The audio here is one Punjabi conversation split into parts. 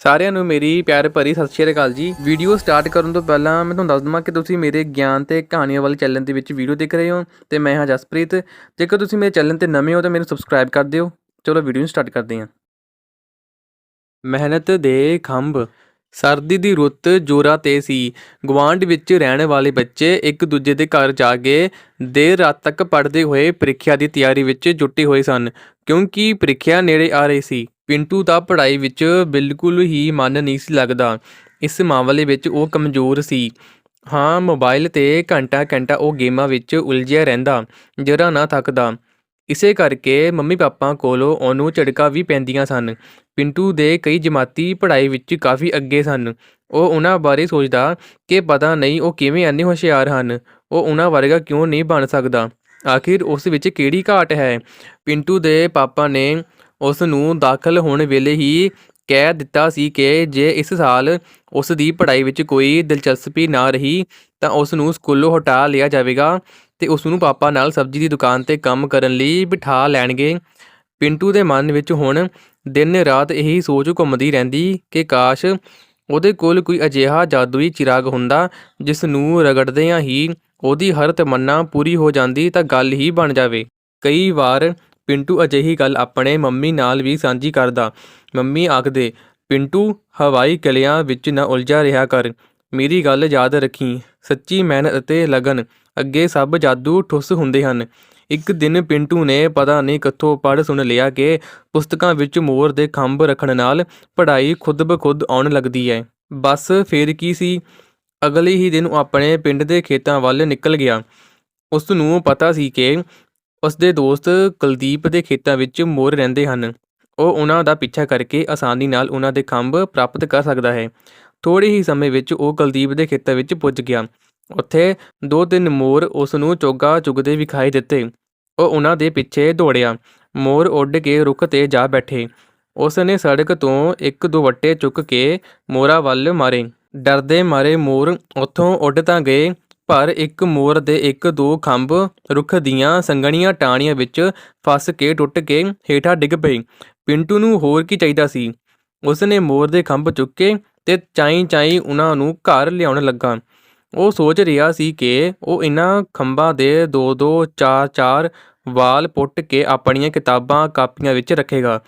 ਸਾਰਿਆਂ ਨੂੰ ਮੇਰੀ ਪਿਆਰ ਭਰੀ ਸਤਿ ਸ਼੍ਰੀ ਅਕਾਲ ਜੀ। ਵੀਡੀਓ ਸਟਾਰਟ ਕਰਨ ਤੋਂ ਪਹਿਲਾਂ ਮੈਂ ਤੁਹਾਨੂੰ ਦੱਸ ਦਵਾਂ ਕਿ ਤੁਸੀਂ ਮੇਰੇ ਗਿਆਨ ਤੇ ਕਹਾਣੀਆਂ ਵਾਲੇ ਚੈਨਲ ਦੇ ਵਿੱਚ ਵੀਡੀਓ ਦੇਖ ਰਹੇ ਹੋ ਤੇ ਮੈਂ ਹਾਂ ਜਸਪ੍ਰੀਤ। ਜੇਕਰ ਤੁਸੀਂ ਮੇਰੇ ਚੈਨਲ ਤੇ ਨਵੇਂ ਹੋ ਤਾਂ ਮੈਨੂੰ ਸਬਸਕ੍ਰਾਈਬ ਕਰ ਦਿਓ। ਚਲੋ ਵੀਡੀਓ ਨੂੰ ਸਟਾਰਟ ਕਰਦੇ ਹਾਂ। ਮਿਹਨਤ ਦੇ ਖੰਭ। ਸਰਦੀ ਦੀ ਰੁੱਤ ਜੋਰਾਂ ਤੇ ਸੀ। ਗਵਾਂਢ ਵਿੱਚ ਰਹਿਣ ਵਾਲੇ ਬੱਚੇ ਇੱਕ ਦੂਜੇ ਦੇ ਘਰ ਜਾ ਕੇ ਦੇਰ ਰਾਤ ਤੱਕ ਪੜ੍ਹਦੇ ਹੋਏ ਪ੍ਰੀਖਿਆ ਦੀ ਤਿਆਰੀ ਵਿੱਚ ਜੁਟੇ ਹੋਏ ਸਨ, ਕਿਉਂਕਿ ਪ੍ਰੀਖਿਆ ਨੇੜੇ ਆ ਰਹੀ ਸੀ। ਪਿੰਟੂ ਦਾ ਪੜ੍ਹਾਈ ਵਿੱਚ ਬਿਲਕੁਲ ਹੀ ਮਨ ਨਹੀਂ ਸੀ ਲੱਗਦਾ। ਇਸ ਮਾਮਲੇ ਵਿੱਚ ਉਹ ਕਮਜ਼ੋਰ ਸੀ। ਹਾਂ, ਮੋਬਾਈਲ ਤੇ ਘੰਟਾ ਘੰਟਾ ਉਹ ਗੇਮਾਂ ਵਿੱਚ ਉਲਝਿਆ ਰਹਿੰਦਾ, ਜਰਾ ਨਾ ਥੱਕਦਾ। ਇਸੇ ਕਰਕੇ ਮੰਮੀ ਪਾਪਾ ਕੋਲੋਂ ਉਹਨੂੰ ਝੜਕਾਂ ਵੀ ਪੈਂਦੀਆਂ ਸਨ। ਪਿੰਟੂ ਦੇ ਕਈ ਜਮਾਤੀ ਪੜ੍ਹਾਈ ਵਿੱਚ ਕਾਫੀ ਅੱਗੇ ਸਨ। ਉਹ ਉਹਨਾਂ ਬਾਰੇ ਸੋਚਦਾ ਕਿ ਪਤਾ ਨਹੀਂ ਉਹ ਕਿਵੇਂ ਇੰਨੇ ਹੁਸ਼ਿਆਰ ਹਨ। ਉਹ ਉਹਨਾਂ ਵਰਗਾ ਕਿਉਂ ਨਹੀਂ ਬਣ ਸਕਦਾ? ਆਖਿਰ ਉਸ ਵਿੱਚ ਕਿਹੜੀ ਘਾਟ ਹੈ? ਪਿੰਟੂ ਦੇ ਪਾਪਾ ਨੇ ਉਸ ਨੂੰ ਦਾਖਲ ਹੋਣ ਵੇਲੇ ਹੀ ਕਹਿ ਦਿੱਤਾ ਸੀ ਕਿ ਜੇ ਇਸ ਸਾਲ ਉਸ ਦੀ ਪੜ੍ਹਾਈ ਵਿੱਚ ਕੋਈ ਦਿਲਚਸਪੀ ਨਾ ਰਹੀ, ਤਾਂ ਉਸ ਨੂੰ ਸਕੂਲੋਂ ਹਟਾ ਲਿਆ ਜਾਵੇਗਾ ਤੇ ਉਸ ਨੂੰ ਪਾਪਾ ਨਾਲ ਸਬਜ਼ੀ ਦੀ ਦੁਕਾਨ ਤੇ ਕੰਮ ਕਰਨ ਲਈ ਬਿਠਾ ਲੈਣਗੇ। ਪਿੰਟੂ ਦੇ ਮਨ ਵਿੱਚ ਹੁਣ ਦਿਨ ਰਾਤ ਇਹੀ ਸੋਚ ਘੁੰਮਦੀ ਰਹਿੰਦੀ ਕਿ ਕਾਸ਼ ਉਹਦੇ ਕੋਲ ਕੋਈ ਅਜਿਹਾ ਜਾਦੂਈ ਚਿਰਾਗ ਹੁੰਦਾ ਜਿਸ ਨੂੰ ਰਗੜਦਿਆਂ ਹੀ ਉਹਦੀ ਹਰ ਤਮੰਨਾ ਪੂਰੀ ਹੋ ਜਾਂਦੀ ਤਾਂ ਗੱਲ ਹੀ ਬਣ ਜਾਵੇ। ਕਈ ਵਾਰ ਪਿੰਟੂ ਅਜਿਹੀ ਗੱਲ ਆਪਣੇ ਮੰਮੀ ਨਾਲ ਵੀ ਸਾਂਝੀ ਕਰਦਾ। ਮੰਮੀ ਆਖਦੇ, ਪਿੰਟੂ, ਹਵਾਈ ਕਲਿਆਂ ਵਿੱਚ ਨਾ ਉਲਝਾ ਰਿਹਾ ਕਰ। ਮੇਰੀ ਗੱਲ ਯਾਦ ਰੱਖੀ। ਸੱਚੀ ਮਿਹਨਤ ਅਤੇ ਲਗਨ, ਅੱਗੇ ਸਭ ਜਾਦੂ ਠੁੱਸ ਹੁੰਦੇ ਹਨ। ਇੱਕ ਦਿਨ ਪਿੰਟੂ ਨੇ ਪਤਾ ਨਹੀਂ ਕਿੱਥੋਂ ਪੜ੍ਹ ਸੁਣ ਲਿਆ ਕਿ ਪੁਸਤਕਾਂ ਵਿੱਚ ਮੋਰ ਦੇ ਖੰਭ ਰੱਖਣ ਨਾਲ ਪੜ੍ਹਾਈ ਖੁਦ ਬਖੁਦ ਆਉਣ ਲੱਗਦੀ ਹੈ। ਬਸ ਫੇਰ ਕੀ ਸੀ? ਅਗਲੇ ਹੀ ਦਿਨ ਉਹ ਆਪਣੇ ਪਿੰਡ ਦੇ ਖੇਤਾਂ ਵੱਲ ਨਿਕਲ ਗਿਆ। ਉਸ ਨੂੰ ਪਤਾ ਸੀ ਕਿ ਉਸ ਦੇ ਦੋਸਤ ਕੁਲਦੀਪ ਦੇ ਖੇਤਾਂ ਵਿੱਚ ਮੋਰ ਰਹਿੰਦੇ ਹਨ। ਉਹ ਉਹਨਾਂ ਦਾ ਪਿੱਛਾ ਕਰਕੇ ਆਸਾਨੀ ਨਾਲ ਉਹਨਾਂ ਦੇ ਖੰਭ ਪ੍ਰਾਪਤ ਕਰ ਸਕਦਾ ਹੈ। ਥੋੜੇ ਹੀ ਸਮੇਂ ਵਿੱਚ ਉਹ ਕੁਲਦੀਪ ਦੇ ਖੇਤਾਂ ਵਿੱਚ ਪੁੱਜ ਗਿਆ। ਉੱਥੇ ਦੋ ਤਿੰਨ ਮੋਰ ਉਸ ਨੂੰ ਚੋਗਾ ਚੁਗਦੇ ਵਿਖਾਈ ਦਿੱਤੇ। ਉਹ ਉਹਨਾਂ ਦੇ ਪਿੱਛੇ ਦੌੜਿਆ। ਮੋਰ ਉੱਡ ਕੇ ਰੁੱਖ ਤੇ ਜਾ ਬੈਠੇ। ਉਸ ਨੇ ਸੜਕ ਤੋਂ ਇੱਕ ਦੋ ਚੁੱਕ ਕੇ ਮੋਰਾਂ ਵੱਲ ਮਾਰੇ। ਡਰਦੇ ਮਾਰੇ ਮੋਰ ਉੱਥੋਂ ਉੱਡ ਤਾਂ ਗਏ। ਪਰ ਇੱਕ ਮੋਰ ਦੇ ਇੱਕ ਦੋ ਖੰਭ ਰੁੱਖ ਦੀਆਂ ਸੰਘਣੀਆਂ ਟਾਹਣੀਆਂ ਵਿੱਚ ਫਸ ਕੇ ਟੁੱਟ ਕੇ ਹੇਠਾਂ ਡਿੱਗ ਪਈ। ਪਿੰਟੂ ਨੂੰ ਹੋਰ ਕੀ ਚਾਹੀਦਾ ਸੀ? ਉਸ ਨੇ ਮੋਰ ਦੇ ਖੰਭ ਚੁੱਕੇ ਤੇ ਚਾਈ ਚਾਈ ਉਹਨਾਂ ਨੂੰ ਘਰ ਲਿਆਉਣ ਲੱਗਾ। ਉਹ ਸੋਚ ਰਿਹਾ ਸੀ ਕਿ ਉਹ ਇਹਨਾਂ ਖੰਭਾਂ ਦੇ ਦੋ ਦੋ ਚਾਰ ਚਾਰ ਵਾਲ ਪੁੱਟ ਕੇ ਆਪਣੀਆਂ ਕਿਤਾਬਾਂ ਕਾਪੀਆਂ ਵਿੱਚ ਰੱਖੇਗਾ।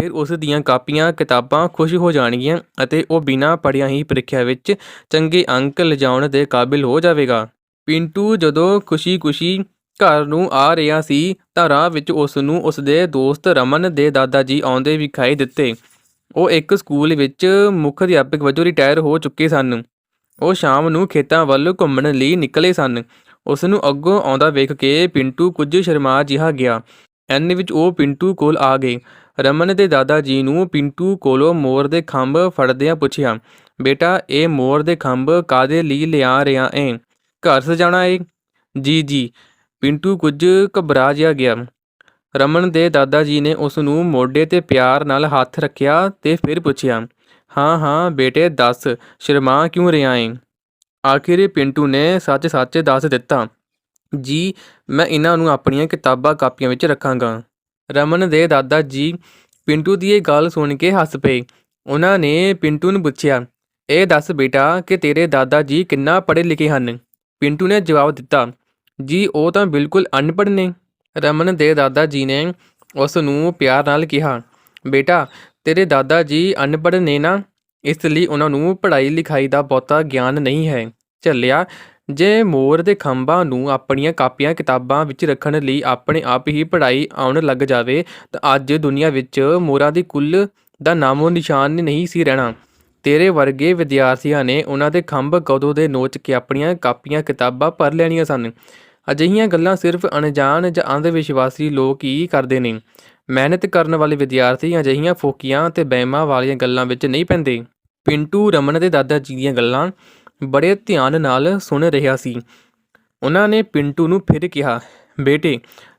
ਫਿਰ ਉਸ ਦੀਆਂ ਕਾਪੀਆਂ, ਕਿਤਾਬਾਂ ਖੁਸ਼ ਹੋ ਜਾਣਗੀਆਂ ਅਤੇ ਉਹ ਬਿਨਾਂ ਪੜ੍ਹਿਆ ਹੀ ਪ੍ਰੀਖਿਆ ਵਿੱਚ ਚੰਗੇ ਅੰਕ ਲਿਜਾਉਣ ਦੇ ਕਾਬਿਲ ਹੋ ਜਾਵੇਗਾ। ਪਿੰਟੂ ਜਦੋਂ ਖੁਸ਼ੀ-ਖੁਸ਼ੀ ਘਰ ਨੂੰ ਆ ਰਿਹਾ ਸੀ ਤਾਂ ਰਾਹ ਵਿੱਚ ਉਸ ਨੂੰ ਉਸ ਦੇ ਦੋਸਤ ਰਮਨ ਦੇ ਦਾਦਾ ਜੀ ਆਉਂਦੇ ਵਿਖਾਈ ਦਿੱਤੇ। ਉਹ ਇੱਕ ਸਕੂਲ ਵਿੱਚ ਮੁੱਖ ਅਧਿਆਪਕ ਵਜੋਂ ਰਿਟਾਇਰ ਹੋ ਚੁੱਕੇ ਸਨ। ਉਹ ਸ਼ਾਮ ਨੂੰ ਖੇਤਾਂ ਵੱਲ ਘੁੰਮਣ ਲਈ ਨਿਕਲੇ ਸਨ। ਉਸ ਨੂੰ ਅੱਗੋਂ ਆਉਂਦਾ ਵੇਖ ਕੇ ਪਿੰਟੂ ਕੁਝ ਸ਼ਰਮਾ ਜਿਹਾ ਗਿਆ। ਐਨੇ ਵਿੱਚ ਉਹ ਪਿੰਟੂ ਕੋਲ ਆ ਗਏ। ਰਮਨ ਦੇ ਦਾਦਾ ਜੀ ਨੂੰ ਪਿੰਟੂ ਕੋਲੋਂ ਮੋਰ ਦੇ ਖੰਭ ਫੜਦਿਆਂ ਪੁੱਛਿਆ, ਬੇਟਾ, ਇਹ ਮੋਰ ਦੇ ਖੰਭ ਕਾਦੇ ਲਈ ਲਿਆ ਰਿਹਾ ਏ ਘਰ ਸਜਾਣਾ ਏ? ਜੀ ਜੀ। ਪਿੰਟੂ ਕੁਝ ਘਬਰਾ ਜਿਹਾ ਗਿਆ। ਰਮਨ ਦੇ ਦਾਦਾ ਜੀ ਨੇ ਉਸ ਨੂੰ ਮੋਢੇ ਤੇ ਪਿਆਰ ਨਾਲ ਹੱਥ ਰੱਖਿਆ ਤੇ ਫਿਰ ਪੁੱਛਿਆ, ਹਾਂ ਹਾਂ, ਬੇਟੇ, ਦੱਸ, ਸ਼ਰਮਾ ਕਿਉਂ ਰਿਹਾ ਏ ਆਖਿਰ ਪਿੰਟੂ ਨੇ ਸੱਚ ਸੱਚ ਦੱਸ ਦਿੱਤਾ, ਜੀ, ਮੈਂ ਇਹਨਾਂ ਨੂੰ ਆਪਣੀਆਂ ਕਿਤਾਬਾਂ ਕਾਪੀਆਂ ਵਿੱਚ ਰੱਖਾਂਗਾ। ਰਮਨ ਦੇ ਦਾਦਾ ਜੀ ਪਿੰਟੂ ਦੀ ਇਹ ਗੱਲ ਸੁਣ ਕੇ ਹੱਸ ਪਏ। ਉਹਨਾਂ ਨੇ ਪਿੰਟੂ ਨੂੰ ਪੁੱਛਿਆ, ਇਹ ਦੱਸ ਬੇਟਾ ਕਿ ਤੇਰੇ ਦਾਦਾ ਜੀ ਕਿੰਨਾ ਪੜ੍ਹੇ ਲਿਖੇ ਹਨ? ਪਿੰਟੂ ਨੇ ਜਵਾਬ ਦਿੱਤਾ, ਜੀ, ਉਹ ਤਾਂ ਬਿਲਕੁਲ ਅਨਪੜ੍ਹ ਨੇ। ਰਮਨ ਦੇ ਦਾਦਾ ਜੀ ਨੇ ਉਸ ਨੂੰ ਪਿਆਰ ਨਾਲ ਕਿਹਾ, ਬੇਟਾ, ਤੇਰੇ ਦਾਦਾ ਜੀ ਅਨਪੜ੍ਹ ਨੇ ਨਾ, ਇਸ ਲਈ ਉਹਨਾਂ ਨੂੰ ਪੜ੍ਹਾਈ ਲਿਖਾਈ ਦਾ ਬਹੁਤਾ ਗਿਆਨ ਨਹੀਂ ਹੈ। ਝੱਲਿਆ ਜੇ ਮੋਰ ਦੇ ਖੰਭਾਂ ਨੂੰ ਆਪਣੀਆਂ ਕਾਪੀਆਂ ਕਿਤਾਬਾਂ ਵਿੱਚ ਰੱਖਣ ਲਈ ਆਪਣੇ ਆਪ ਹੀ ਪੜ੍ਹਾਈ ਆਉਣ ਲੱਗ ਜਾਵੇ, ਤਾਂ ਅੱਜ ਦੁਨੀਆ ਵਿੱਚ ਮੋਰਾਂ ਦੀ ਕੁੱਲ ਦਾ ਨਾਮੋ ਨਿਸ਼ਾਨ ਨਹੀਂ ਸੀ ਰਹਿਣਾ। ਤੇਰੇ ਵਰਗੇ ਵਿਦਿਆਰਥੀਆਂ ਨੇ ਉਹਨਾਂ ਦੇ ਖੰਭ ਕਦੋਂ ਦੇ ਨੋਚ ਕੇ ਆਪਣੀਆਂ ਕਾਪੀਆਂ ਕਿਤਾਬਾਂ ਭਰ ਲੈਣੀਆਂ ਸਨ? ਅਜਿਹੀਆਂ ਗੱਲਾਂ ਸਿਰਫ ਅਣਜਾਣ ਜਾਂ ਅੰਧ ਵਿਸ਼ਵਾਸੀ ਲੋਕ ਹੀ ਕਰਦੇ ਨੇ। ਮਿਹਨਤ ਕਰਨ ਵਾਲੇ ਵਿਦਿਆਰਥੀ ਅਜਿਹੀਆਂ ਫੋਕੀਆਂ ਤੇ ਬਹਿਮਾਂ ਵਾਲੀਆਂ ਗੱਲਾਂ ਵਿੱਚ ਨਹੀਂ ਪੈਂਦੇ। ਪਿੰਟੂ ਰਮਨ ਦੇ ਦਾਦਾ ਜੀ ਦੀਆਂ ਗੱਲਾਂ ਬੜੇ ਧਿਆਨ ਨਾਲ ਸੁਣ ਰਿਹਾ ਸੀ। ਉਹਨਾਂ ਨੇ ਪਿੰਟੂ ਨੂੰ ਫਿਰ ਕਿਹਾ, ਬੇਟੇ,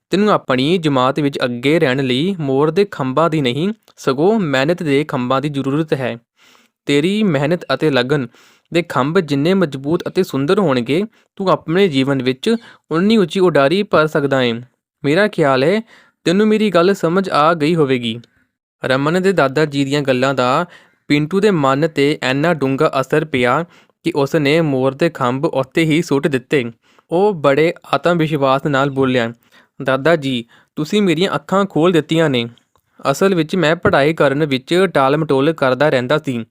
ਤੈਨੂੰ ਆਪਣੀ ਜਮਾਤ ਵਿੱਚ ਅੱਗੇ ਰਹਿਣ ਲਈ ਮੋਰ ਦੇ ਖੰਭਾਂ ਦੀ ਨਹੀਂ, ਸਗੋਂ ਮਿਹਨਤ ਦੇ ਖੰਭਾਂ ਦੀ ਜ਼ਰੂਰਤ ਹੈ। ਤੇਰੀ ਮਿਹਨਤ ਅਤੇ ਲਗਨ ਦੇ ਖੰਭ ਜਿੰਨੇ ਮਜ਼ਬੂਤ ਅਤੇ ਸੁੰਦਰ ਹੋਣਗੇ, ਤੂੰ ਆਪਣੇ ਜੀਵਨ ਵਿੱਚ ਉਨੀ ਉੱਚੀ ਉਡਾਰੀ ਭਰ ਸਕਦਾ ਹੈ ਮੇਰਾ ਖਿਆਲ ਹੈ ਤੈਨੂੰ ਮੇਰੀ ਗੱਲ ਸਮਝ ਆ ਗਈ ਹੋਵੇਗੀ। ਰਮਨ ਦੇ ਦਾਦਾ ਜੀ ਦੀਆਂ ਗੱਲਾਂ ਦਾ ਪਿੰਟੂ ਦੇ ਮਨ ਤੇ ਇੰਨਾ ਡੂੰਘਾ ਅਸਰ ਪਿਆ ਕਿ ਉਸ ਨੇ ਮੋਰ ਦੇ ਖੰਭ ਉੱਥੇ ਹੀ ਸੁੱਟ ਦਿੱਤੇ। ਉਹ ਬੜੇ ਆਤਮ ਵਿਸ਼ਵਾਸ ਨਾਲ ਬੋਲਿਆ, ਦਾਦਾ ਜੀ, ਤੁਸੀਂ ਮੇਰੀਆਂ ਅੱਖਾਂ ਖੋਲ ਦਿੱਤੀਆਂ ਨੇ। ਅਸਲ ਵਿੱਚ ਮੈਂ ਪੜ੍ਹਾਈ ਕਰਨ ਵਿੱਚ ਟਾਲ ਮਟੋਲ ਕਰਦਾ ਰਹਿੰਦਾ ਸੀ।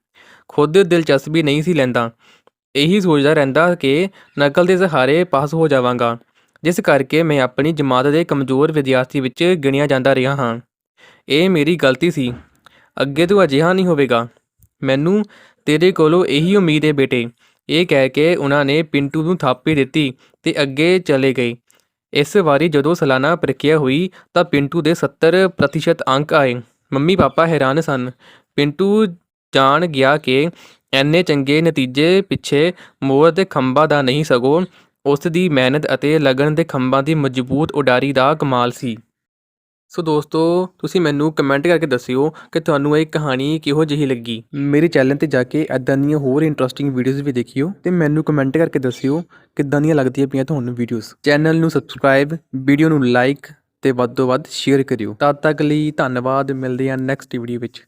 ਖੁਦ ਦਿਲਚਸਪੀ ਨਹੀਂ ਸੀ ਲੈਂਦਾ। ਇਹੀ ਸੋਚਦਾ ਰਹਿੰਦਾ ਕਿ ਨਕਲ ਦੇ ਸਹਾਰੇ ਪਾਸ ਹੋ ਜਾਵਾਂਗਾ, ਜਿਸ ਕਰਕੇ ਮੈਂ ਆਪਣੀ ਜਮਾਤ ਦੇ ਕਮਜ਼ੋਰ ਵਿਦਿਆਰਥੀ ਵਿੱਚ ਗਿਣਿਆ ਜਾਂਦਾ ਰਿਹਾ ਹਾਂ। ਇਹ ਮੇਰੀ ਗਲਤੀ ਸੀ। ਅੱਗੇ ਤੋਂ ਅਜਿਹਾ ਨਹੀਂ ਹੋਵੇਗਾ। ਮੈਨੂੰ ਤੇਰੇ ਕੋਲੋਂ ਇਹੀ ਉਮੀਦ ਹੈ ਬੇਟੇ। ਇਹ ਕਹਿ ਕੇ ਉਹਨਾਂ ਨੇ ਪਿੰਟੂ ਨੂੰ ਥਾਪੀ ਦਿੱਤੀ ਤੇ ਅੱਗੇ ਚਲੇ ਗਏ। ਇਸ ਵਾਰੀ ਜਦੋਂ ਸਾਲਾਨਾ ਪ੍ਰੀਖਿਆ ਹੋਈ ਤਾਂ ਪਿੰਟੂ ਦੇ 70% ਅੰਕ ਆਏ। ਮੰਮੀ ਪਾਪਾ ਹੈਰਾਨ ਸਨ। ਪਿੰਟੂ ਜਾਣ ਗਿਆ ਕਿ ਐਨੇ ਚੰਗੇ ਨਤੀਜੇ ਪਿੱਛੇ ਮੋਰ ਦੇ ਖੰਭਾਂ ਦਾ ਨਹੀਂ ਸਗੋਂ ਉਸ ਦੀ ਮਿਹਨਤ ਅਤੇ ਲਗਨ ਦੇ ਖੰਭਾਂ ਦੀ ਮਜ਼ਬੂਤ ਉਡਾਰੀ ਦਾ ਕਮਾਲ ਸੀ। ਸੋ ਦੋਸਤੋ, ਤੁਸੀਂ ਮੈਨੂੰ ਕਮੈਂਟ ਕਰਕੇ ਦੱਸਿਓ ਕਿ ਤੁਹਾਨੂੰ ਇਹ ਕਹਾਣੀ ਕਿਹੋ ਜਿਹੀ ਲੱਗੀ। ਮੇਰੇ ਚੈਨਲ ਤੇ ਜਾ ਕੇ ਐਦਾਂ ਦੀਆਂ ਹੋਰ ਇੰਟਰਸਟਿੰਗ ਵੀਡੀਓਜ਼ ਵੀ ਦੇਖਿਓ ਤੇ ਮੈਨੂੰ ਕਮੈਂਟ ਕਰਕੇ ਦੱਸਿਓ ਕਿੱਦਾਂ ਦੀਆਂ ਲੱਗਦੀਆਂ ਪਈਆਂ ਤੁਹਾਨੂੰ ਵੀਡੀਓਜ਼ ਚੈਨਲ ਨੂੰ ਸਬਸਕ੍ਰਾਈਬ ਵੀਡੀਓ ਨੂੰ ਲਾਈਕ ਤੇ ਵੱਧ ਤੋਂ ਵੱਧ ਸ਼ੇਅਰ ਕਰਿਓ। ਤਦ ਤੱਕ ਲਈ ਧੰਨਵਾਦ, ਮਿਲਦੇ ਹਾਂ ਨੈਕਸਟ ਵੀਡੀਓ ਵਿੱਚ।